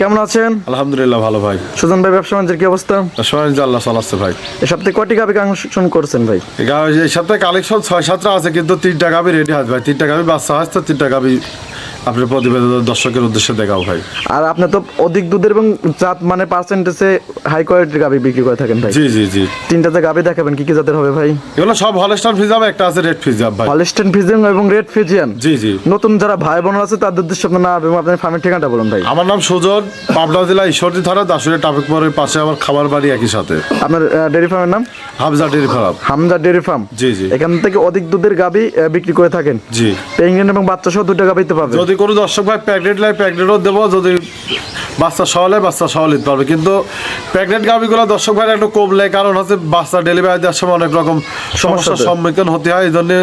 কেমন আছেন? আলহামদুলিল্লাহ ভালো ভাই। সুজন ভাই ব্যবসা বাণিজ্যের কি অবস্থা? যে আল্লাহ চালাচ্ছে ভাই। এই সপ্তাহে কটি গাবি কালেকশন করছেন ভাই? এই সপ্তাহে কালেকশন ছয় সাতটা আছে কিন্তু তিনটা গাবি রেডি আছে ভাই। তিনটা গাবি বাচ্চা আসছে তিনটা গাবি আপনার প্রতিবেদন দর্শকের উদ্দেশ্যে দেখাও ভাই। আর আপনি তো অধিক দুধের এবং জাত মানে পার্সেন্টেজে হাই কোয়ালিটির গাবি বিক্রি করে থাকেন ভাই। জি জি জি। তিনটাতে গাবি দেখাবেন কি কি জাতের হবে ভাই? এগুলো সব হলস্টার ফিজাম একটা আছে রেড ফিজাম ভাই। হলিস্টেন ফিজিয়ান এবং রেড ফিজিয়ান জি জি। নতুন যারা ভাই বোন আছে তাদের উদ্দেশ্যে আপনার নাম এবং আপনার ফার্মের ঠিকানাটা বলুন ভাই। আমার নাম সুজন পাবনা জেলা ঈশ্বরদী থানা দাসুরের ট্রাফিক মোড়ের পাশে আমার খাবার বাড়ি একই সাথে। আপনার ডেয়ারি ফার্মের নাম? হাফজা ডেরি খারাপ হামজা ডেয়ারি ফার্ম জি, জি। এখান থেকে অধিক দুধের গাবি বিক্রি করে থাকেন। জি। পেঙ্গিন এবং বাচ্চা সহ দুটো গাবিতে পাবে যদি কোনো দর্শক ভাই প্যাকেট লাই প্যাকেটও দেবো যদি বাচ্চা সহলে বাচ্চা সহ নিতে পারবে। কিন্তু প্যাকেট গাভিগুলো দর্শক ভাই একটু কম কমলে কারণ হচ্ছে বাচ্চা ডেলিভারি দেওয়ার সময় অনেক রকম সমস্যার সম্মুখীন হতে হয় এই জন্যে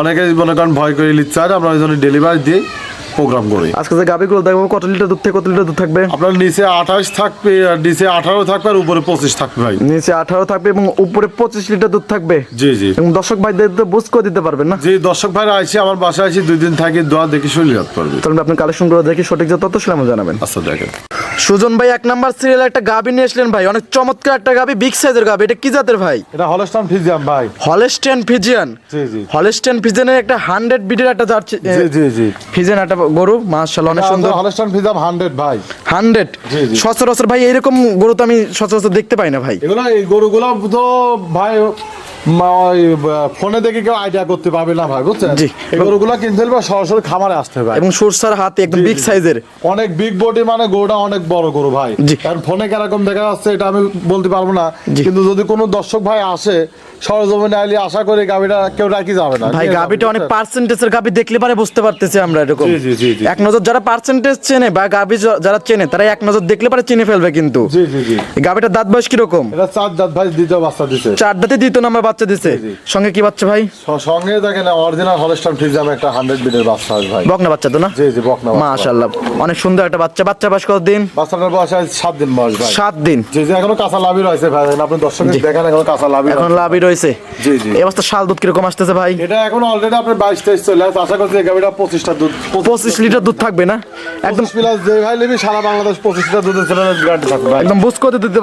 অনেকেই মনে করেন ভয় করে নিচ্ছে আর আমরা ওই জন্য ডেলিভারি দিয়ে প্রোগ্রাম করি। আজকে যে গাবিগুলো দেখব কত লিটার দুধ থেকে কত লিটার দুধ থাকবে? আপনার নিচে আঠাশ থাকবে আর নিচে আঠারো থাকবে আর উপরে পঁচিশ থাকবে ভাই। নিচে আঠারো থাকবে এবং উপরে পঁচিশ লিটার দুধ থাকবে? জি জি। এবং দর্শক ভাইদের তো বুঝ করে দিতে পারবেন না? যে দর্শক ভাইরা আইসি আমার বাসায় আইসি দুই দিন থাকি দোয়া দেখে শরীর হাত পারবে। তাহলে আপনি কালেকশন করে দেখি সঠিক যে তত সেটা জানাবেন। আচ্ছা দেখেন। সুজন ভাই এক নাম্বার সিরিয়াল একটা গাবি নিয়ে আসলেন ভাই। অনেক চমৎকার একটা গাবি বিগ সাইজের গাবি। এটা কি জাতের ভাই? এটা হলস্টান ফিজিয়াম ভাই। হলেস্টেন ফিজিয়ান জি, জি। হলেস্টেন ফিজিয়ানের একটা হান্ড্রেড বিটের একটা জাত জি জি জি। ফিজিয়ান একটা গরু মাশাআল্লাহ অনেক সুন্দর। হলস্টান ফিজিয়াম হান্ড্রেড ভাই। হান্ড্রেড জি, জি। সচরাচর ভাই এরকম গরু তো আমি সচরাচর দেখতে পাই না ভাই। এগুলো এই গরুগুলো তো ভাই ফোনে দেখে কেউ আইডিয়া করতে পারবে না ভাই বুঝছেন? জি। এই গরুগুলো কিনতে হলে সরাসরি খামারে আসতে হবে এবং সরষার হাতে একদম বিগ সাইজের অনেক বিগ বডি মানে গরুটা অনেক বড় গরু ভাই। কারণ ফোনে কীরকম দেখা যাচ্ছে এটা আমি বলতে পারব না। কিন্তু যদি কোনো দর্শক ভাই আসে সরজমিনে আইলে আশা করি গাবিটা কেউ রাখি যাবে না। ভাই গাবিটা অনেক পার্সেন্টেজের গাবি দেখলে পারে বুঝতে পারতেছি আমরা এরকম। এক নজর যারা পার্সেন্টেজ চেনে বা গাবি যারা চেনে তারা এক নজর দেখলে পারে চিনে ফেলবে কিন্তু। জি জি জি। এই দাঁত বয়স এটা চার দাঁত ভাই দ্বিতীয় বাচ্চা দিছে। চার দাঁতে দ্বিতীয় নাম্বার বাচ্চা দিছে। সঙ্গে কি বাচ্চা ভাই? সঙ্গে দেখেন অরিজিনাল হলস্টান ফিজিয়াম একটা হান্ড্রেড বিটের বাচ্চা ভাই। বকনা বাচ্চা তো না? জি জি বকনা মাশাআল্লাহ। অনেক সুন্দর একটা বাচ্চা। বাচ্চা বয়স কত দিন বাচ্চাটার বয়স সাত দিন বয়স ভাই। সাত দিন। জি জি এখনও কাঁচা লাভি রয়েছে ভাই। আপনি দর্শকের দেখেন এখনও কাঁচা লাভি এখন। লাভই রয়েছে জি, জি। এই অবস্থা শাল দুধ কীরকম আসতেছে ভাই? এটা এখন অলরেডি আপনার বাইশ তেইশ চলে আসছে আশা করছি গাভিটা পঁচিশটা দুধ পঁচিশ লিটার দুধ থাকবে না? একদম প্লাস যে ভাই নেবি সারা বাংলাদেশ পঁচিশটা দুধের চ্যানেলের গ্যারান্টি থাকবে ভাই। একদম বুঝ করে দিতে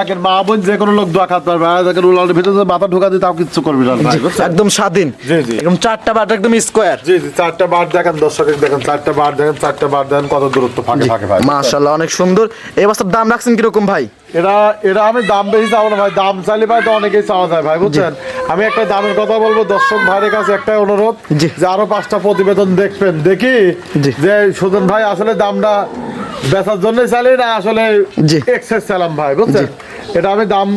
দেখেন মা বোন যে কোনো লোক দোয়া খাতে পারবে। আর দেখেন উলালের ভিতরে মাথা ঢোকা দিয়ে তাও কিচ্ছু করবি না ভাই একদম স্বাধীন। জি, জি। একদম চারটা বাট একদম স্কোয়ার জি জি চারটা বার দেখেন দর্শকের দেখেন চারটা বার দেখেন চারটা বার দেখেন কত দূরত্ব ফাঁকে থাকে ভাই। মাশাআল্লাহ অনেক সুন্দর। এই বছর দাম রাখছেন কীরকম ভাই? এটা এটা আমি দাম বেশি চাবো না ভাই দাম চাইলে ভাই তো অনেকেই চাওয়া যায় ভাই বুঝছেন? আমি একটা দামের কথা বলব দর্শক ভাইয়ের কাছে একটাই অনুরোধ যে আরও পাঁচটা প্রতিবেদন দেখবেন দেখি যে সুজন ভাই আসলে দামটা বেচার জন্যই চাইলে না আসলে। এক্সেস চালাম ভাই বুঝছেন? এটা আমি দাম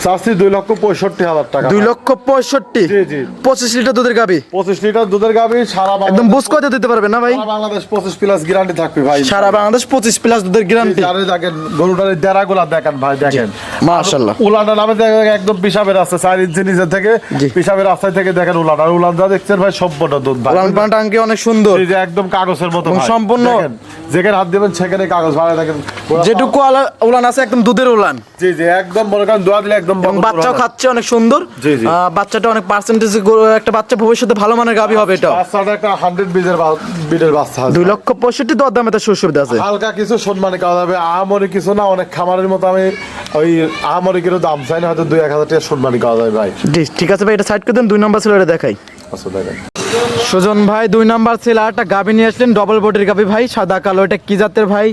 চাচ্ছি দুই লক্ষ পঁয়ষট্টি হাজার টাকা দুই লক্ষ পঁয়ষট্টি। পঁচিশ লিটার দুধের গাবি? পঁচিশ লিটার দুধের গাবি সারা একদম বুঝ করে দিতে পারবেন না ভাই? বাংলাদেশ পঁচিশ প্লাস গ্যারান্টি থাকবে ভাই। সারা বাংলাদেশ পঁচিশ প্লাস দুধের গ্যারান্টি আরে দেখেন গরুটার দেড়া গুলা দেখেন ভাই দেখেন। মাশাআল্লাহ। উলানটা নামে দেখেন একদম পিসাবের রাস্তা চার ইঞ্চি নিচে থেকে। পিসাবের রাস্তায় থেকে দেখেন উলান আর উলান যা দেখছেন ভাই সভ্যটা দুধ ভাই। লাল পান টাঙ্কি অনেক সুন্দর। এই যে একদম কাগজের মতো সম্পূর্ণ- যেখানে হাত দিবেন সেখানে কাগজ ভাই দেখেন যেটুকু উলান আছে একদম দুধের উলান। জি জি একদম মনে করেন দোয়া দিলে একদম এবং বকর বাচ্চাও খাচ্ছে অনেক সুন্দর। জি, জি। আহ, বাচ্চাটা অনেক পার্সেন্টেজ একটা বাচ্চা ভবিষ্যতে ভালো মানের গাবি হবে এটা বাচ্চাটা একটা হান্ড্রেড বিজের বিডের বাচ্চা দুই লক্ষ পঁয়ষট্টি দর দামে তার সুবিধা আছে। হালকা কিছু সম্মানে কাজ হবে আহামরি কিছু না অনেক খামারের মতো আমি ওই আহামরি কিছু দাম চাই না হয়তো দুই এক হাজার টাকা সম্মানী কাজ হবে ভাই। জি ঠিক আছে ভাই এটা সাইড করে দেন দুই নাম্বার ছেলে দেখাই। আচ্ছা দেখেন। সুজন ভাই দুই নাম্বার ছেলে আর একটা গাবি নিয়ে আসলেন ডবল বডির গাবি ভাই সাদা কালো এটা কি জাতের ভাই?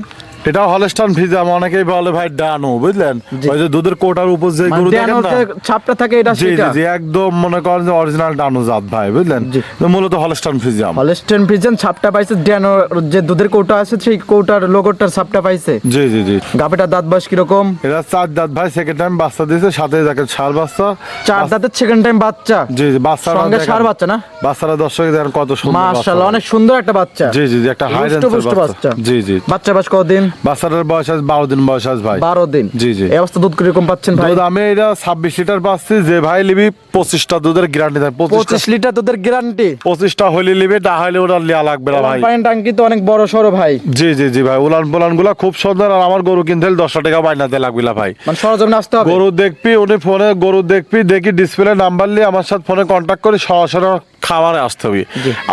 এটা হলস্টান ফিজাম অনেকেই বলে ভাই ডানু বুঝলেন? ওই যে দুধের কোটার উপর যে মানে গরু দেখেন না? ছাপটা থাকে এটা জি সেটা? জি একদম মনে করেন যে অরিজিনাল ডানু জাত ভাই বুঝলেন? তো মূলত হলস্টান ফিজাম হলস্টেন ফিজেন ছাপটা পাইছে ড্যানোর যে দুধের কৌটা আছে সেই কৌটার লোগোটার ছাপটা পাইছে? জি জি জি। গাবিটার দাঁত বয়স কীরকম? এটা চার দাঁত ভাই সেকেন্ড টাইম বাচ্চা দিয়েছে সাথে দেখেন সার বাচ্চা। চার দাঁতের সেকেন্ড টাইম বাচ্চা? জি জি বাচ্চারা সঙ্গে দেখেন। বাচ্চা না? বাচ্চারা দর্শক দেখেন কত সুন্দর মাশাআল্লাহ অনেক সুন্দর একটা বাচ্চা। জি জি জি একটা হাই রেঞ্জের বাচ্চা। বাচ্চা। জি জি। বাচ্চা বয়স কতদিন? বাচ্চাটার বয়স আছে বারো দিন বয়স আছে ভাই। বারো দিন? জি, জি। এই অবস্থা দুধ কীরকম পাচ্ছেন ভাই? দুধ আমি এটা ছাব্বিশ লিটার পাচ্ছি যে ভাই লিবি পঁচিশটা দুধের গ্যারান্টি থাকে পঁচিশ লিটার দুধের গ্যারান্টি পঁচিশটা হইলে লিবি না হইলে ওটা লিয়া লাগবে না ভাই। পানির টাঙ্কি তো অনেক বড় সড়ো ভাই। জি জি জি ভাই উলান পোলানগুলা খুব সুন্দর আর আমার গরু কিনতে হলে দশটা টাকা বাইনাতে লাগবে না ভাই। মানে সরজমিনে আসতে হবে? গরু দেখবি উনি ফোনে গরু দেখবি দেখি ডিসপ্লে নাম্বার নিয়ে আমার সাথে ফোনে কন্ট্যাক্ট করে সরাসরি খামারে আসতে হবে।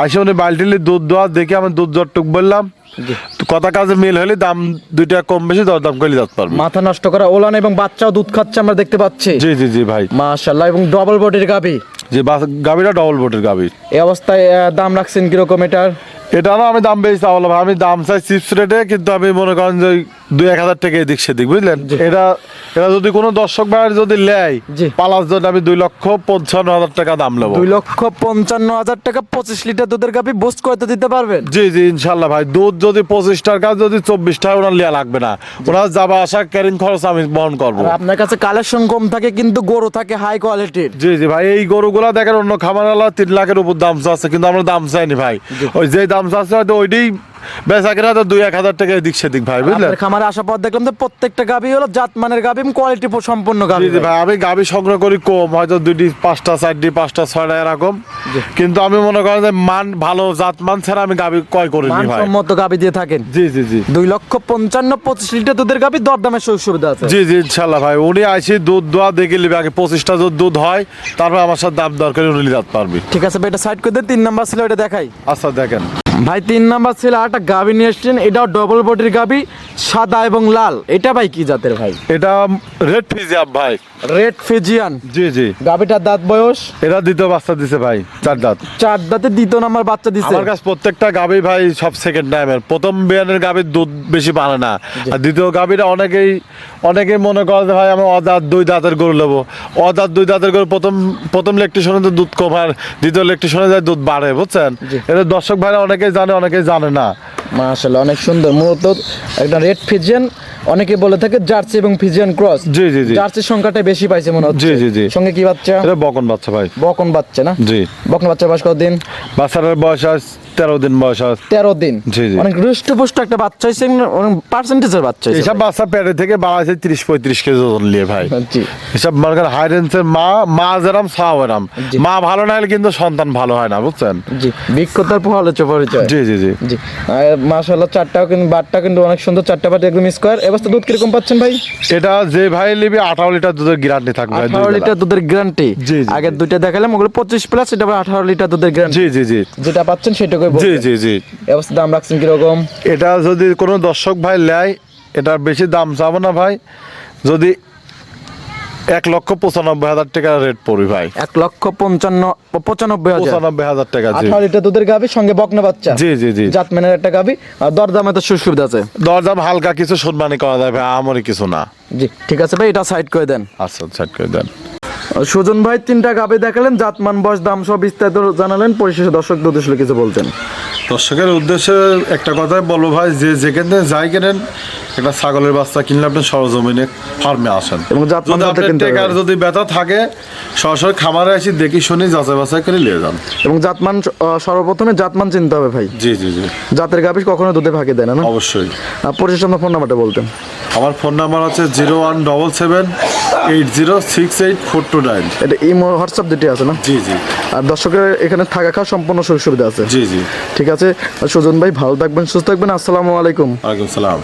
আসে উনি বালতি নিয়ে দুধ দোয়া দেখি আমি দুধ জটটুক বললাম কথা কাজে মিল হলে দাম দুইটা কম বেশি দর দাম করে যেতে পারবে। মাথা নষ্ট করা ওলান এবং বাচ্চাও দুধ খাচ্ছে আমরা দেখতে পাচ্ছি। জি জি জি ভাই। মাশাল্লাহ এবং ডবল বডির গাবি যে গাবিটা ডবল বডির গাবি এই অবস্থায় দাম রাখছেন কীরকম এটার? এটা না আমি দাম বেশি চাওয়ালাম আমি দাম চাই চিপস রেটে কিন্তু আমি মনে করেন যে দুই এক হাজার টাকা এদিক সেদিক বুঝলেন? এটা এটা যদি কোনো দর্শক ভাইয়ের যদি নেয় জি। পালার জন্য আমি দুই লক্ষ পঞ্চান্ন হাজার টাকা দাম নেব। দুই লক্ষ পঞ্চান্ন হাজার টাকা পঁচিশ লিটার দুধের গাবি বুস্ট করতে দিতে পারবেন? জি জি ইনশাল্লাহ ভাই। দুধ যদি পঁচিশ টাকা যদি চব্বিশ টাকা ওনার লিয়া লাগবে না। ওনার যাবা আসা ক্যারিং খরচ আমি বহন করব। আপনার কাছে কালেকশন কম থাকে কিন্তু গরু থাকে হাই কোয়ালিটির জি জি ভাই। এই গরুগুলা দেখেন অন্য খামারওয়ালা তিন লাখের উপর দাম চাচ্ছে কিন্তু আমরা দাম চাইনি ভাই। ওই যে দাম চাচ্ছে হয়তো ওইটাই বেচা কিনা তো দুই এক হাজার টাকা এদিক সেদিক ভাই বুঝলেন? খামারে পর দেখলাম যে প্রত্যেকটা গাবি হলো জাত মানের গাবি কোয়ালিটি সম্পূর্ণ গাবি ভাই। আমি গাবি সংগ্রহ করি কম হয়তো দুইটি পাঁচটা চারটি পাঁচটা ছয়টা এরকম। কিন্তু আমি মনে করেন যে মান ভালো জাত মান ছাড়া আমি গাবি ক্রয় করিনি ভাই। মানসম্মত গাবি দিয়ে থাকেন। জি জি জি। দুই লক্ষ পঞ্চান্ন পঁচিশ লিটার দুধের গাবি দরদামের সুযোগ সুবিধা আছে। জি জি ইনশাল্লাহ ভাই। উনি আইসি দুধ দোয়া দেখে নিবে আগে পঁচিশটা যদি দুধ হয় তারপর আমার সাথে দাম দরকার উনি নিতে পারবি। ঠিক আছে ভাই এটা সাইড করে দেন তিন নাম্বার ছিল এটা দেখাই। আচ্ছা দেখেন। ভাই তিন নাম্বার ছিল আর একটা গাবি নিয়ে এসছেন এটাও ডবল বডির গাবি সাদা এবং লাল। এটা ভাই কি জাতের ভাই? এটা রেড ফিজিয়াম ভাই। Red Friesian. জি জি। গাবিটার দাঁত বয়স? এটা দ্বিতীয় বাচ্চা দিছে ভাই চার দাঁত। চার দাঁতে দ্বিতীয় নাম্বার বাচ্চা দিচ্ছে আমার কাছে প্রত্যেকটা গাবি ভাই সব সেকেন্ড টাইমের প্রথম বিয়ানের গাবির দুধ বেশি পারে না। আর দ্বিতীয় গাবিটা অনেকেই অনেকেই মনে করে ভাই আমি অদাঁত দুই দাঁতের গরু নেব। অদাঁত দুই দাঁতের গরু প্রথম প্রথম লেকটিশনে তো দুধ কম আর দ্বিতীয় লেকটিশনে যায় দুধ বাড়ে বুঝছেন। এটা দর্শক ভাইরা অনেকেই জানে অনেকেই জানে না। মাশাআল্লাহ অনেক সুন্দর। মূলত একটা রেড ফিজিয়ান অনেকে বলে থাকে জার্সি এবং ফিজিয়ান ক্রস জি, জি, জি। জার্সির সংখ্যাটা বেশি পাইছে মনে হচ্ছে। জি, জি, জি। সঙ্গে কি বাচ্চা? এটা বকন বাচ্চা ভাই। বকন বাচ্চা না? জি। বকন বাচ্চা বয়স কতদিন? বাচ্চার বয়স তেরো দিন বয়স তেরো দিন। অনেক হৃষ্টপুষ্ট একটা বাচ্চা হয়েছে অনেক পার্সেন্টেজের বাচ্চা হয়েছে। এইসব বাচ্চা পেটে থেকে বাড়াইছে তিরিশ পঁয়ত্রিশ কেজি ওজন নিয়ে ভাই। এসব মনে করেন হাই রেঞ্জের মা মা যেরাম সাও এরাম মা ভালো না হলে কিন্তু সন্তান ভালো হয় না বুঝছেন? জি বিক্ষতার পহলেচ পরিচয়। জি জি জি। জি। মাশাআল্লাহ চারটাও কিন্তু বাটটা কিন্তু অনেক সুন্দর চারটা বাট একদম স্কোয়ার এবার দুধ কীরকম পাচ্ছেন ভাই? এটা যে ভাই নিবি আঠারো লিটার দুধের গ্যারান্টি থাকবে। আঠারো। লিটার দুধের গ্যারান্টি জি। দুইটা দেখালাম ওগুলো পঁচিশ প্লাস এটা আঠারো লিটার দুধের গ্যারান্টি জি জি জি। যেটা পাচ্ছেন সেটাকে জি জি জি। অবস্থা দাম রাখছেন কীরকম? এটা যদি কোনো দর্শক ভাই নেয় এটা বেশি দাম চাবো না ভাই। যদি এক লক্ষ পঁচানব্বই হাজার টাকা রেট পড়ি ভাই। এক লক্ষ পঞ্চান্ন পঁচানব্বই পঁচানব্বই হাজার টাকা আঠারো লিটার দুধের সঙ্গে বকনা বাচ্চা। জি জি জি। জাতমানের একটা আর দরদামে তো সুযোগ সুবিধা আছে। দরদাম হালকা কিছু সম্মানী করা যায় ভাই আমারই কিছু না। জি ঠিক আছে ভাই এটা সাইড করে দেন। আচ্ছা সাইড করে দেন। সুজন ভাই তিনটা গাবে দেখালেন, জাতমান, বয়স, দাম সব বিস্তারিত জানালেন। পরিশেষে দর্শক উদ্দেশ্যে কিছু বলতেন দর্শকের উদ্দেশ্যে একটা কথাই বলব ভাই, যে যেখানে যাই কেনেন একটা ছাগলের বাচ্চা কিনলে আপনি সরজমিনে ফার্মে আসেন। এবং। টেকার যদি ব্যথা থাকে সরাসরি খামারে আসি দেখি শুনি যাচাই বাছাই করে নিয়ে যান। এবং জাতমান সর্বপ্রথমে জাতমান চিনতে হবে ভাই। জি জি জি। জাতের গাভি কখনো দুধে ফাঁকি দেয় না অবশ্যই। পরিশেষে আপনার ফোন নাম্বারটা বলতেন। আমার ফোন নাম্বার হচ্ছে zero one double seven eight zero six eight four two nine. এটা ইমো হোয়াটসঅ্যাপ দুটি আছে না? জি জি। আর দর্শকের এখানে থাকা খাওয়া সম্পূর্ণ সুযোগ সুবিধা আছে। জি জি। ঠিক আছে। সুজন ভাই ভালো থাকবেন সুস্থ থাকবেন। আসসালামু আলাইকুম। ওয়ালাইকুম সালাম।